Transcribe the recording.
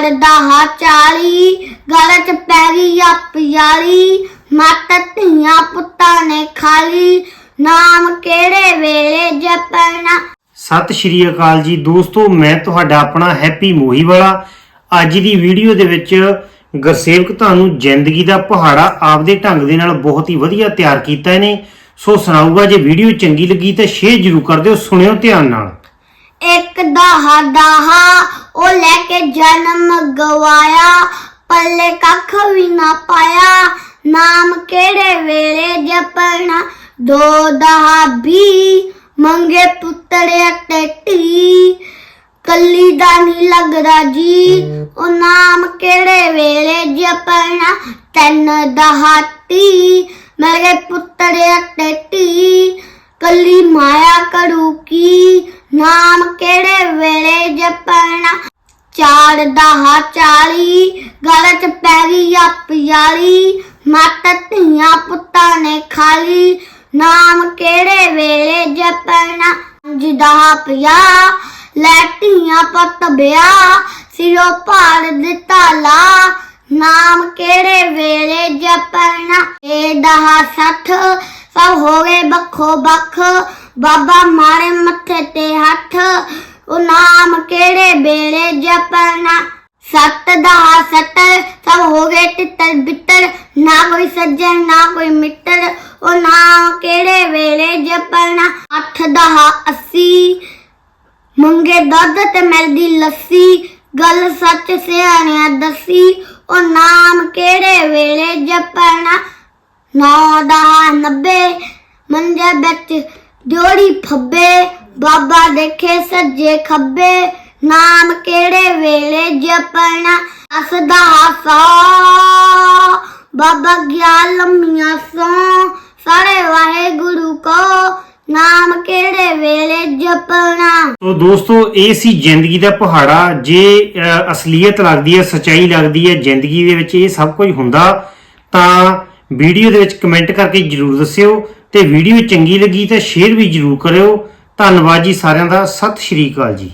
ਚਾਰ ਦਹਾ ਚਾਲੀ ਗਲ ਚ ਪੈ ਗਈ ਆ ਪਿਆਲੀ ਮੱਤ ਧੀਆਂ ਪੁੱਤਾਂ ਨੇ ਖਾਲੀ ਨਾਮ ਕਿਹੜੇ ਵੇਲੇ ਜਪਣਾ? ਸਤਿ ਸ਼੍ਰੀ ਅਕਾਲ ਜੀ ਦੋਸਤੋ ਮੈਂ ਤੁਹਾਡਾ ਆਪਣਾ ਹੈਪੀ ਮੋਹੀ ਵਾਲਾ ਅੱਜ ਦੀ ਵੀਡੀਓ ਦੇ ਵਿੱਚ ਗੁਰਸੇਵਕ ਤੁਹਾਨੂੰ ਜ਼ਿੰਦਗੀ ਦਾ ਪਹਾੜਾ ਆਪਦੇ ਢੰਗ ਦੇ ਨਾਲ ਬਹੁਤ ਹੀ ਵਧੀਆ ਤਿਆਰ ਕੀਤਾ ਇਹਨੇ ਸੋ ਸੁਣਾਊਗਾ ਜੇ ਵੀਡੀਓ ਚੰਗੀ ਲੱਗੀ ਤਾਂ ਸ਼ੇਅਰ ਜ਼ਰੂਰ ਕਰ ਦਿਓ ਸੁਣਿਓ ਧਿਆਨ ਨਾਲ। ਇੱਕ ਦਹਾ ਦਹਾ ਉਹ ਲੈ ਕੇ ਜਨਮ ਗਵਾਇਆ, ਪੱਲੇ ਕੱਖ ਵੀ ਨਾ ਪਾਇਆ। ਨਾਮ ਕਿਹੜੇ ਵੇਲੇ ਜਪਣਾ? ਦੋ ਦਹਾ ਮੰਗੇ ਪੁੱਤਰ ਅਤੇ ਧੀ ਕੱਲੀ ਦਾ ਨਹੀਂ ਲੱਗਦਾ ਜੀ। ਉਹ ਨਾਮ ਕਿਹੜੇ ਵੇਲੇ ਜਪਣਾ? ਤਿੰਨ ਦਹਾ ਤੀ ਮੇਰੇ ਪੁੱਤਰ ਅਤੇ ਧੀ ਕੱਲੀ ਮਾਇਆ ਕਰੂ ਕੀ? ਨਾਮ ਕਿਹੜੇ ਵੇਲੇ ਜਪਣਾ? ਚਾਰ ਦਹਾ ਚਾਲੀ, ਗਲ ਚ ਪੈ ਗਈ ਆ ਪਿਆਲੀ ਮੱਤ ਧੀਆਂ ਪੁੱਤਾਂ ਨੇ ਖਾਲੀ, ਨਾਮ ਕਿਹੜੇ ਵੇਲੇ ਜਪਣਾ? ਪੰਜ ਪਿਆ ਲੈ ਧੀਆਂ ਪੁੱਤ ਵਿਆਹ ਸਿਰੋਂ ਭਾਰ ਦਿੱਤਾ ਲਾ, ਨਾਮ ਕਿਹੜੇ ਵੇਲੇ ਜਪਣਾ? ਏ ਦਹਾ ਸੱਠ, ਸਭ ਹੋ ਗਏ ਬੱਖੋ ਬੱਖ ਬਾਬਾ ਮਾਰੇ ਮੱਥੇ ਤੇ ਹੱਥ ਉਹ ਨਾਮ ਕਿਹੜੇ ਵੇਲੇ ਜਪਣਾ? ਸੱਤ ਦਹਾ ਸੱਤ ਸਭ ਹੋ ਗਏ ਤਿੱਤਰ ਬਿੱਤਰ। ਨਾ ਕੋਈ ਸੱਜਣ, ਨਾ ਕੋਈ ਮਿੱਤਰ। ਉਹ ਨਾਮ ਕਿਹੜੇ ਵੇਲੇ ਜਪਣਾ? ਅੱਠ ਦਹਾ ਅੱਸੀ। ਮੰਗੇ ਦੁੱਧ ਤੇ ਮਿਲਦੀ ਲੱਸੀ। ਗੱਲ ਸੱਚ ਸਿਆਣਿਆ ਦੱਸੀ। ਉਹ ਨਾਮ ਕਿਹੜੇ ਵੇਲੇ ਜਪਣਾ? ਨੌ ਦਾ ਬਾਬਾ ਦੇਖੇ ਸੱਜੇ ਖੱਬੇ ਨਾਮ ਕਿਹੜੇ ਵੇਲੇ ਜਪਣਾ? ਅਸਦਾ ਹਾਸਾ। ਬਾਬਾ ਗਿਆਨ ਲੰਮੀਆਂ ਸੋ ਸਾਰੇ ਵਾਹਿਗੁਰੂ ਕੋ ਨਾਮ ਕਿਹੜੇ ਵੇਲੇ ਜਪਣਾ? ਸੋ ਦੋਸਤੋ ਇਹ ਸੀ ਜ਼ਿੰਦਗੀ ਦਾ ਪਹਾੜਾ। ਜੇ ਅ, ਅਸਲੀਅਤ ਲੱਗਦੀ ਹੈ ਸਚਾਈ ਲੱਗਦੀ ਹੈ ਜ਼ਿੰਦਗੀ ਦੇ ਵਿੱਚ ਇਹ ਸਭ ਕੁਝ ਹੁੰਦਾ ਤਾਂ ਵੀਡੀਓ ਦੇ ਵਿੱਚ ਕਮੈਂਟ ਕਰਕੇ ਜਰੂਰ ਦੱਸਿਓ ਤੇ ਵੀਡੀਓ ਚੰਗੀ ਲੱਗੀ ਤਾਂ ਸ਼ੇਅਰ ਵੀ ਜਰੂਰ ਕਰਿਓ। ਧੰਨਵਾਦ ਜੀ ਸਾਰਿਆਂ ਦਾ। ਸਤਿ ਸ਼੍ਰੀ ਅਕਾਲ ਜੀ।